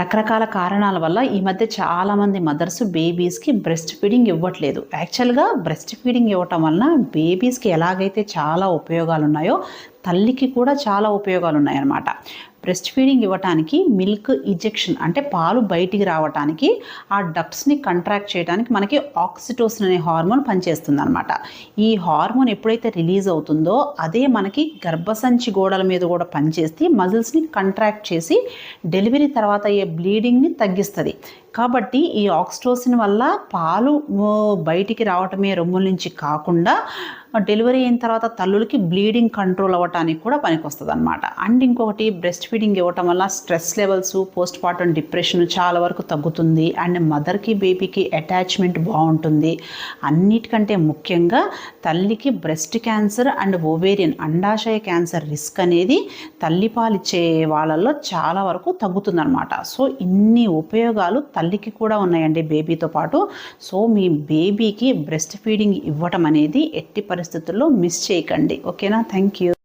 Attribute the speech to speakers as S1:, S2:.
S1: రకరకాల కారణాల వల్ల ఈ మధ్య చాలామంది మదర్స్ బేబీస్కి బ్రెస్ట్ ఫీడింగ్ ఇవ్వట్లేదు. యాక్చువల్గా బ్రెస్ట్ ఫీడింగ్ ఇవ్వటం వలన బేబీస్కి ఎలాగైతే చాలా ఉపయోగాలు ఉన్నాయో తల్లికి కూడా చాలా ఉపయోగాలు ఉన్నాయన్నమాట బ్రెస్ట్ ఫీడింగ్ ఇవ్వటానికి మిల్క్ ఇంజెక్షన్ అంటే పాలు బయటికి రావటానికి ఆ డక్ట్స్ని కంట్రాక్ట్ చేయడానికి మనకి ఆక్సిటోసిన్ అనే హార్మోన్ పనిచేస్తుంది అనమాట ఈ హార్మోన్ ఎప్పుడైతే రిలీజ్ అవుతుందో అదే మనకి గర్భసంచి గోడల మీద కూడా పనిచేసి మజిల్స్ని కంట్రాక్ట్ చేసి డెలివరీ తర్వాత అయ్యే బ్లీడింగ్ని తగ్గిస్తుంది. కాబట్టి ఈ ఆక్సిటోసిన్ వల్ల పాలు బయటికి రావటమే రొమ్ముల నుంచి కాకుండా డెలివరీ అయిన తర్వాత తల్లులకి బ్లీడింగ్ కంట్రోల్ అవ్వటానికి కూడా పనికొస్తుంది అనమాట అండ్ ఇంకొకటి బ్రెస్ట్ ఫీడింగ్ ఇవ్వటం వల్ల stress levels postpartum depression చాలా వరకు తగ్గుతుంది. అండ్ మదర్కి బేబీకి అటాచ్మెంట్ బాగుంటుంది. అన్నిటికంటే ముఖ్యంగా తల్లికి బ్రెస్ట్ క్యాన్సర్ అండ్ ఓవేరియన్ అండాశయ క్యాన్సర్ రిస్క్ అనేది తల్లిపాలిచ్చే వాళ్ళల్లో చాలా వరకు తగ్గుతుందన్నమాట. సో ఇన్ని ఉపయోగాలు తల్లికి కూడా ఉన్నాయండి బేబీతో పాటు. సో మీ బేబీకి బ్రెస్ట్ ఫీడింగ్ ఇవ్వటం అనేది ఎట్టి పరిస్థితుల్లో మిస్ చేయకండి. ఓకేనా? Thank you.